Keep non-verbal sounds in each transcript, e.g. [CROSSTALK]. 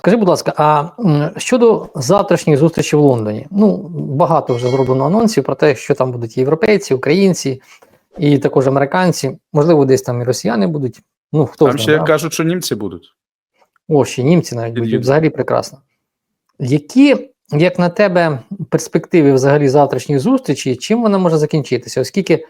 Скажи, будь ласка, а щодо завтрашньої зустрічі в Лондоні, ну багато вже зроблено анонсів про те, що там будуть європейці, українці і також американці, можливо, десь там і росіяни будуть. Ну хто Там знає, ще да? кажуть, що німці будуть. О, ще німці навіть будуть взагалі прекрасно. Які, як на тебе, перспективи взагалі завтрашньої зустрічі, чим вона може закінчитися? Оскільки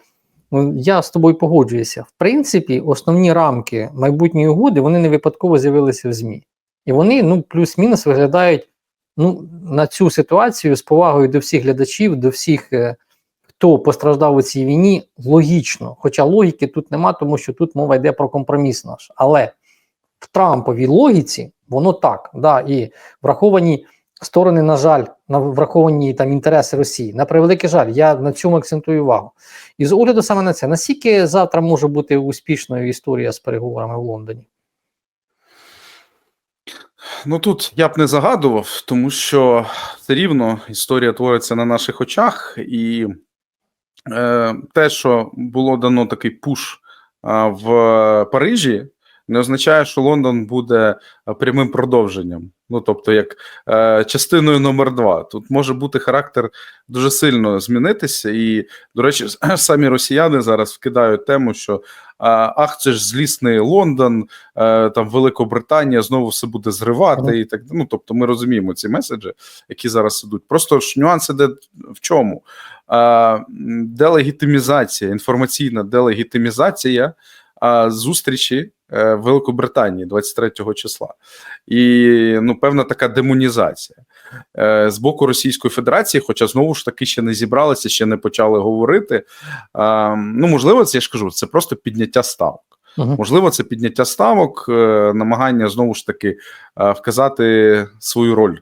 ну, я з тобою погоджуюся, в принципі, основні рамки майбутньої угоди вони не випадково з'явилися в ЗМІ. І вони ну, плюс-мінус виглядають ну, на цю ситуацію з повагою до всіх глядачів, до всіх, е, хто постраждав у цій війні, логічно. Хоча логіки тут нема, тому що тут мова йде про компроміс наш. Але в Трамповій логіці воно так, да, і враховані сторони, на жаль, на враховані там інтереси Росії. На превеликий жаль, я на цьому акцентую увагу. І з огляду саме на це, наскільки завтра може бути успішною історія з переговорами в Лондоні? Ну тут я б не загадував, тому що все рівно історія твориться на наших очах, і е, те, що було дано такий пуш в Парижі, не означає, що Лондон буде прямим продовженням. Ну тобто, як е, частиною номер два. Тут може бути характер дуже сильно змінитися. І, до речі, [CLEARS THROAT] самі росіяни зараз вкидають тему, що а, ах, це ж злісний Лондон, е, там Великобританія знову все буде зривати. І так ну тобто, ми розуміємо ці меседжі, які зараз ідуть. Просто ж нюанси, де в чому? М, делегітимізація, інформаційна делегітимізація зустрічі е, в Великобританії 23 числа, і ну певна така демонізація е, з боку Російської Федерації, хоча знову ж таки ще не зібралися, ще не почали говорити. Ну можливо, це я ж кажу, це просто підняття ставок. Угу. Можливо, це підняття ставок, е, намагання знову ж таки вказати свою роль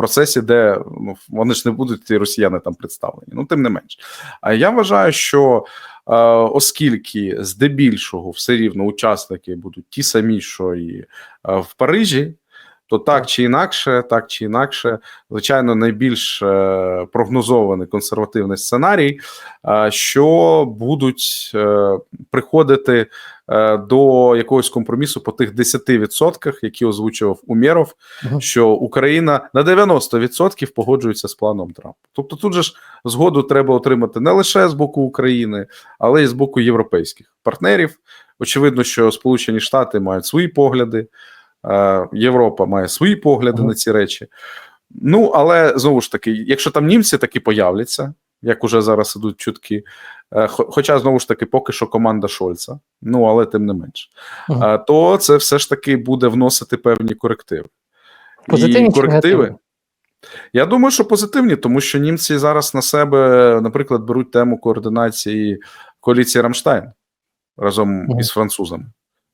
процесі, де ну, вони ж не будуть ті росіяни там представлені. Ну, тим не менш. А я вважаю, що е, оскільки здебільшого все рівно учасники будуть ті самі, що і е, в Парижі. То так чи інакше, так чи інакше, звичайно, найбільш е, прогнозований консервативний сценарій, е, що будуть е, приходити до якогось компромісу по тих 10%, які озвучував Умєров, що Україна на 90% погоджується з планом Трампа. Тобто, тут же ж згоду треба отримати не лише з боку України, але й з боку європейських партнерів. Очевидно, що Сполучені Штати мають свої погляди, Європа має свої погляди на ці речі. Ну, але знову ж таки, якщо там німці таки появляться, як уже зараз ідуть чутки, е, хоча знову ж таки, поки що команда Шольца, ну але тим не менш, Мгм. е, то це все ж таки буде вносити певні корективи. Позитивні І корективи. негативні? Я думаю, що позитивні, тому що німці зараз на себе, наприклад, беруть тему координації коаліції Рамштайн разом Мгм. із французами.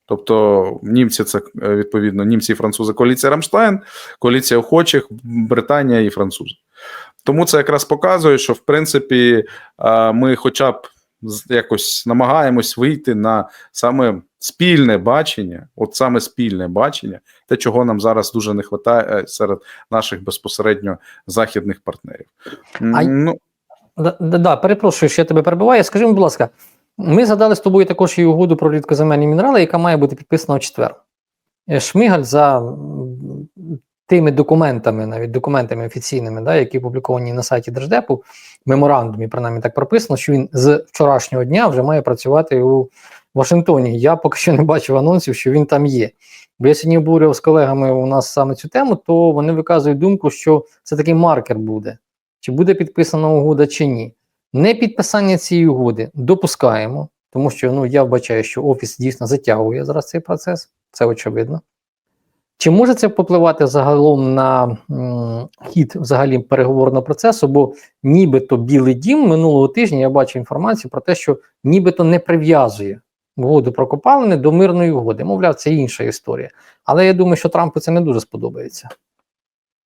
Тобто, німці це е, відповідно німці і французи коаліція Рамштайн, коаліція охочих, Британія і французи. Тому це якраз показує, що в принципі е, ми, хоча б якось намагаємось вийти на саме спільне бачення, от саме спільне бачення, те, чого нам зараз дуже не вистачає серед наших безпосередньо західних партнерів. А Ну, Да, да, перепрошую, що я тебе перебиваю. Скажи мені, будь ласка, ми згадали з тобою також і угоду про рідкоземельні мінерали, яка має бути підписана в четвер. Е, Шмигаль за тими документами, навіть документами офіційними, да, які опубліковані на сайті Держдепу, меморандумі, принаймні так прописано, що він з вчорашнього дня вже має працювати у Вашингтоні. Я поки що не бачив анонсів, що він там є. Бо я сьогодні обурював з колегами у нас саме цю тему, то вони виказують думку, що це такий маркер буде чи буде підписана угода чи ні. Не підписання цієї угоди допускаємо, тому що ну, я вбачаю, що Офіс дійсно затягує зараз цей процес, це очевидно. Чи може це попливати загалом на м, хід взагалі переговорного процесу? Бо нібито Білий дім минулого тижня я бачу інформацію про те, що нібито не прив'язує угоду про копалини до мирної угоди. Мовляв, це інша історія. Але я думаю, що Трампу це не дуже сподобається.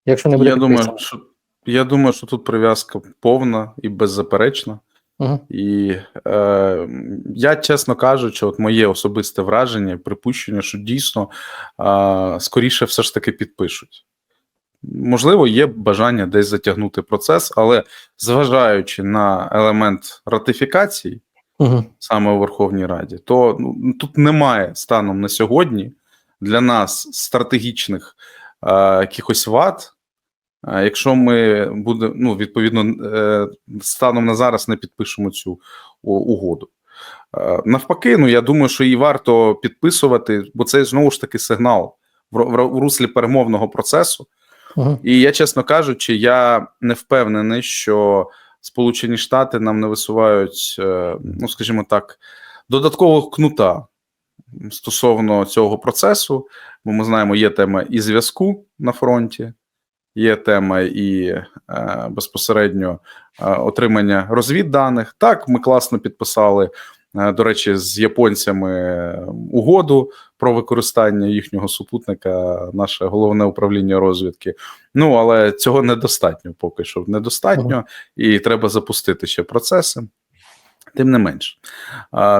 Якщо не буде я думаю, що я думаю, що тут прив'язка повна і беззаперечна. Мгм. І е, я, чесно кажучи, от моє особисте враження, припущення, що дійсно е, скоріше все ж таки підпишуть. Можливо, є бажання десь затягнути процес, але зважаючи на елемент ратифікації Мгм. саме у Верховній Раді, то ну, тут немає станом на сьогодні для нас стратегічних якихось вад. Якщо ми буде, ну, відповідно, е, станом на зараз не підпишемо цю угоду. Навпаки, ну я думаю, що її варто підписувати, бо це знову ж таки сигнал в, руслі перемовного процесу. Угу. І я, чесно кажучи, я не впевнений, що Сполучені Штати нам не висувають, е, ну скажімо так, додаткового кнута стосовно цього процесу. Бо ми знаємо, є тема і зв'язку на фронті, є тема і е, безпосередньо е, отримання розвідданих. Так, ми класно підписали. е, До речі, з японцями угоду про використання їхнього супутника, наше головне управління розвідки. Ну але цього недостатньо поки що. Недостатньо, і треба запустити ще процеси. Тим не менш,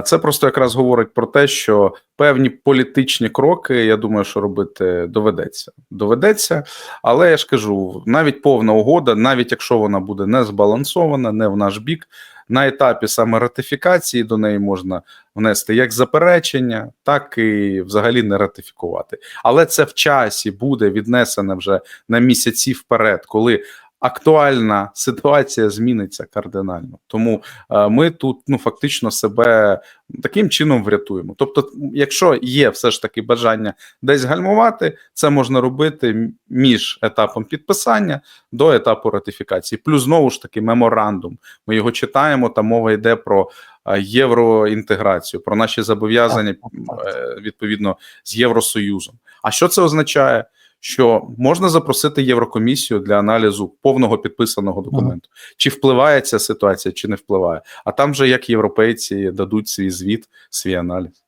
це просто якраз говорить про те, що певні політичні кроки, я думаю, що робити доведеться. Доведеться, але я ж кажу, навіть повна угода, навіть якщо вона буде не збалансована, не в наш бік, на етапі саме ратифікації до неї можна внести як заперечення, так і взагалі не ратифікувати. Але це в часі буде віднесене вже на місяці вперед, коли актуальна ситуація зміниться кардинально. Тому е, ми тут ну фактично себе таким чином врятуємо. Тобто, якщо є все ж таки бажання десь гальмувати, це можна робити між етапом підписання до етапу ратифікації. Плюс знову ж таки меморандум. Ми його читаємо. Там мова йде про е, євроінтеграцію, про наші зобов'язання е, відповідно з Євросоюзом. А що це означає? Що можна запросити Єврокомісію для аналізу повного підписаного документу, чи впливає ця ситуація, чи не впливає. А там же як європейці дадуть свій звіт, свій аналіз.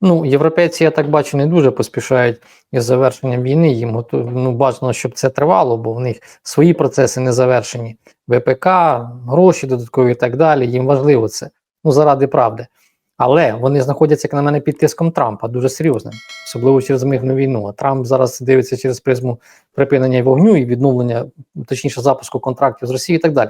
Ну, європейці, я так бачу, не дуже поспішають із завершенням війни. Їм готу- ну, бажано, щоб це тривало, бо в них свої процеси не завершені. ВПК, гроші додаткові і так далі. Їм важливо це. Ну, заради правди. Але вони знаходяться, як на мене, під тиском Трампа дуже серйозним, особливо через мирну війну. А Трамп зараз дивиться через призму припинення вогню і відновлення, точніше, запуску контрактів з Росією і так далі.